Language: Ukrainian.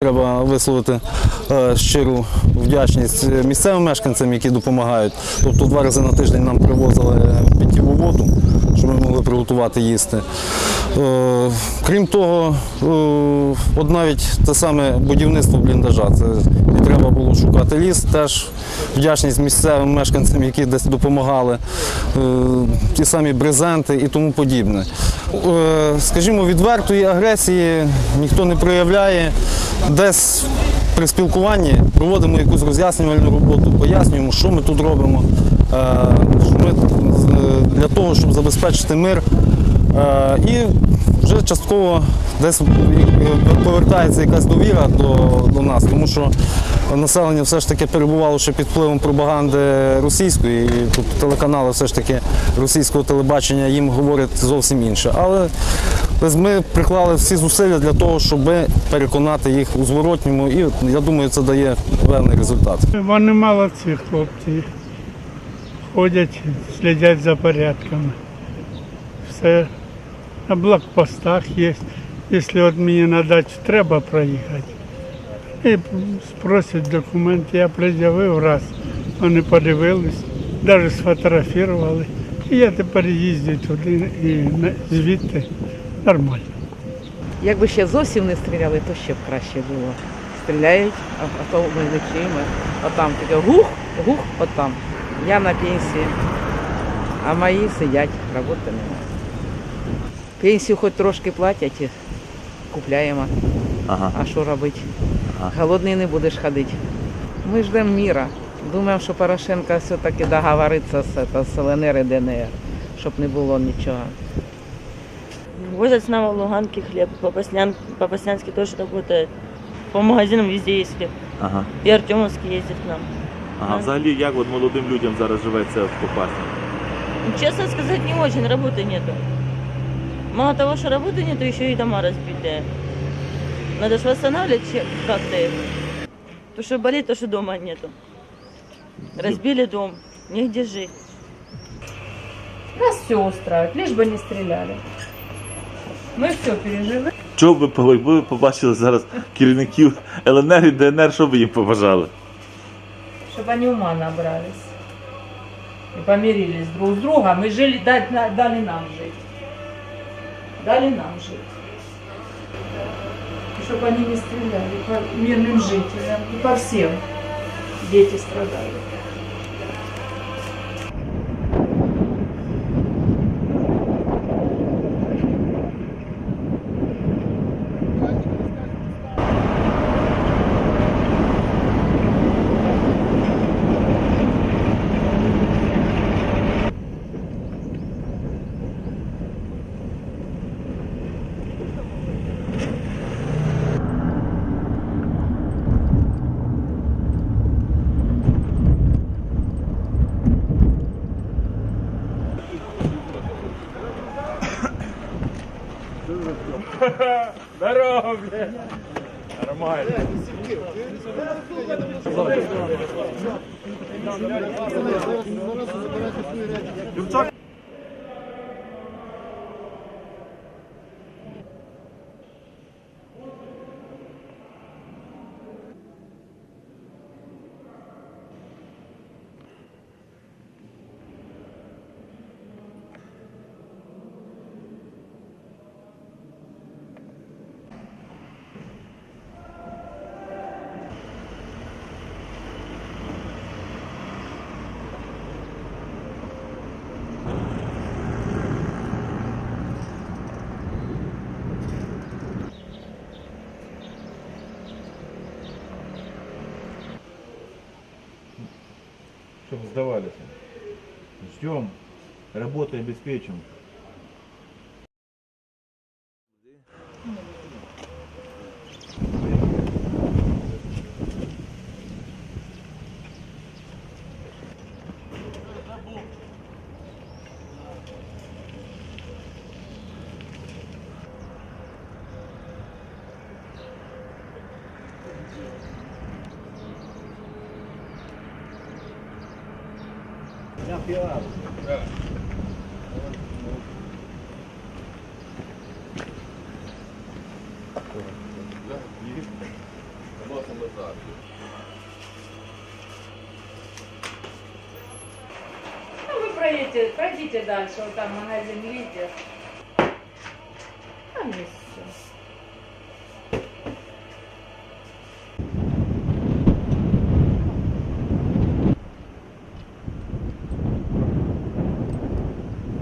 Треба висловити е, щиру вдячність місцевим мешканцям, які допомагають. Тобто два рази на тиждень нам привозили питтєву воду, щоб ми могли приготувати їсти. Е, крім того, е, от навіть те саме будівництво бліндажа. Це і треба було шукати ліс. Теж вдячність місцевим мешканцям, які десь допомагали, ті самі брезенти і тому подібне. Скажімо, відвертої агресії ніхто не проявляє. Десь при спілкуванні проводимо якусь роз'яснювальну роботу, пояснюємо, що ми тут робимо. Е, ми е, для того, щоб забезпечити мир. Е, І вже частково десь повертається якась довіра до, до нас, тому що населення все ж таки перебувало ще під впливом пропаганди російської, і тут телеканали все ж таки російського телебачення їм говорять зовсім інше. Але ми приклали всі зусилля для того, щоб переконати їх у зворотньому, і я думаю, це дає певний результат. Вони молодці, хлопці. Ходять, слідять за порядками. Все на блокпостах є. Якщо от мені на дачу треба проїхати, і спросять документи, я пред'явив раз. Вони подивились, навіть сфотографували. І я тепер їздю туди і звідти нормально. Якби ще зовсім не стріляли, то ще б краще було. Стріляють, а, а то ми не чуємо. Отам таке гух, гух, отам. Я на пенсії, а мої сидять, роботи немає. Пенсію хоч трошки платять, купляємо. Ага. А що робити? Голодний не будеш ходити. Ми ждемо міра. Думаємо, що Порошенко все-таки договориться з, це, з ЛНР і ДНР, щоб не було нічого. Возят с нами в Луганке хлеб, Попаснян, Попаснянский тоже работает. По магазинам везде есть хлеб. Ага. И Артемовский ездит к нам. Ага. Взагалі, як от молодим людям зараз живеться в Попасні? Ну, Честно сказать, не очень, работы нету. Мало того, что работы нету, еще и дома разбитые. Надо же восстанавливать че- как-то их. То, что болит, то, что дома нету. Разбили дом, негде жить. Нас все устраивает, лишь бы не стреляли. Мы все пережили. Що б ви по- якби ви побачили зараз керівників ЛНР і ДНР, що б їм побажали? Чтобы они ума набрались. И помирились друг с другом и жили, дали, дали нам жить. Дали нам жить. Чтобы они не стреляли по мирным жителям и по всем. Дети страдали. чтобы сдавали. -то. Ждем, работы обеспечим. Thank you. пиар. Да. Ну, вы пройдите, пройдите дальше, вот там магазин лидер. Там есть.